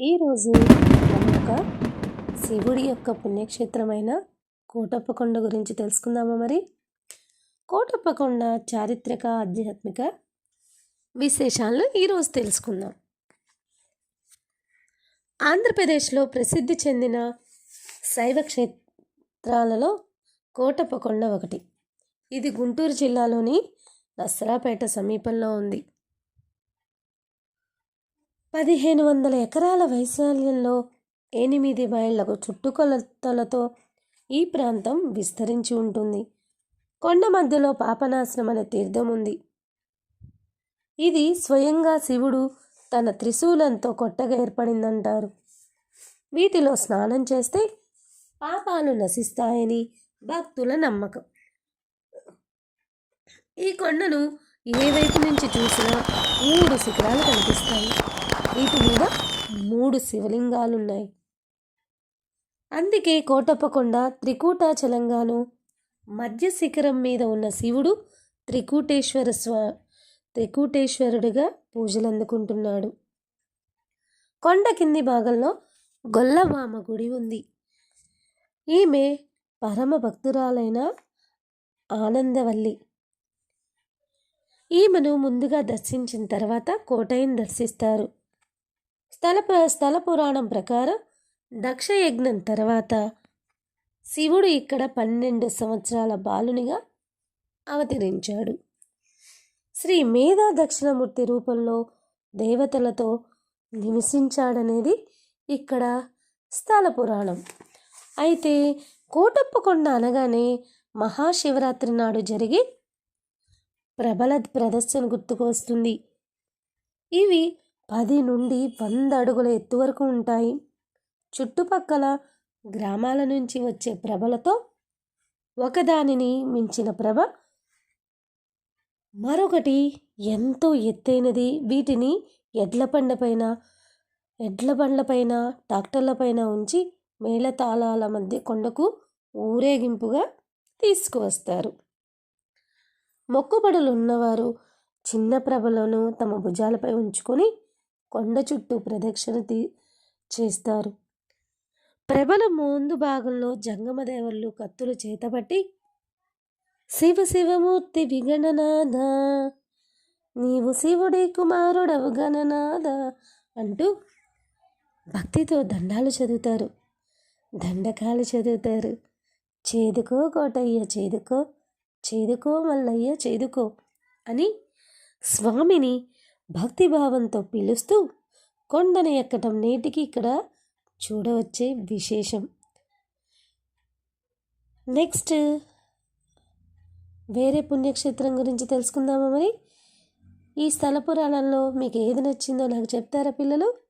ఈరోజు ఒక శివుడి యొక్క పుణ్యక్షేత్రమైన కోటప్పకొండ గురించి తెలుసుకుందామా మరి? కోటప్పకొండ చారిత్రక ఆధ్యాత్మిక విశేషాలను ఈరోజు తెలుసుకుందాం. ఆంధ్రప్రదేశ్లో ప్రసిద్ధి చెందిన శైవ క్షేత్రాలలో కోటప్పకొండ ఒకటి. ఇది గుంటూరు జిల్లాలోని నసరాపేట సమీపంలో ఉంది. పదిహేను వందల ఎకరాల వైశాల్యంలో ఎనిమిది మైళ్ళకు చుట్టుకొలతలతో ఈ ప్రాంతం విస్తరించి ఉంటుంది. కొండ మధ్యలో పాపనాశనం అనే తీర్థం ఉంది. ఇది స్వయంగా శివుడు తన త్రిశూలంతో కొట్టగా ఏర్పడిందంటారు. వీటిలో స్నానం చేస్తే పాపాలు నశిస్తాయని భక్తుల నమ్మకం. ఈ కొండను ఏ వైపు నుంచి చూసినా మూడు శిఖరాలు కనిపిస్తాయి. వీటి మీద మూడు శివలింగాలున్నాయి. అందుకే కోటప్పకొండ త్రికూటాచలంగాను మధ్య శిఖరం మీద ఉన్న శివుడు త్రికూటేశ్వర స్వ త్రికూటేశ్వరుడిగా పూజలు అందుకుంటున్నాడు కొండ కింది భాగంలో గొల్లవామ గుడి ఉంది. ఈమె పరమ భక్తురాలైన ఆనందవల్లి. ఈమెను ముందుగా దర్శించిన తర్వాత కోటయ్యను దర్శిస్తారు. స్థల స్థల పురాణం ప్రకారం దక్షయజ్ఞం తర్వాత శివుడు ఇక్కడ పన్నెండు సంవత్సరాల బాలునిగా అవతరించాడు. శ్రీ మేధా దక్షిణమూర్తి రూపంలో దేవతలతో నివసించాడనేది ఇక్కడ స్థల పురాణం. అయితే కోటప్పకొండ అనగానే మహాశివరాత్రి నాడు జరిగే ప్రబల ప్రదర్శన గుర్తుకు వస్తుంది ఇవి పది నుండి వంద అడుగుల ఎత్తు వరకు ఉంటాయి. చుట్టుపక్కల గ్రామాల నుంచి వచ్చే ప్రభలతో ఒకదానిని మించిన ప్రభ మరొకటి ఎంతో ఎత్తైనది. వీటిని ఎడ్ల పండపైన ఎడ్ల బండ్లపైన ట్రాక్టర్లపైన ఉంచి మేళతాళాల మధ్య కొండకు ఊరేగింపుగా తీసుకువస్తారు. మొక్కుబడులు ఉన్నవారు చిన్న ప్రభలను తమ భుజాలపై ఉంచుకొని కొండ చుట్టూ ప్రదక్షిణ తీ చేస్తారు. ప్రభల ముందు భాగంలో జంగమదేవర్లు కత్తులు చేతబట్టి శివ శివమూర్తి విగణనాథ నీవు శివుడి కుమారుడవు గణనాథ అంటూ భక్తితో దండాలు చదువుతారు. దండకాలు చదువుతారు. చేదుకో కోటయ్య చేదుకో చేదుకో మల్లయ్య చేదుకో అని స్వామిని భక్తిభావంతో పిలుస్తూ కొండను ఎక్కటం నేటికి ఇక్కడ చూడవచ్చే విశేషం. నెక్స్ట్ వేరే పుణ్యక్షేత్రం గురించి తెలుసుకుందామా మరి? ఈ స్థల పురాణంలో మీకు ఏది నచ్చిందో నాకు చెప్తారా పిల్లలు?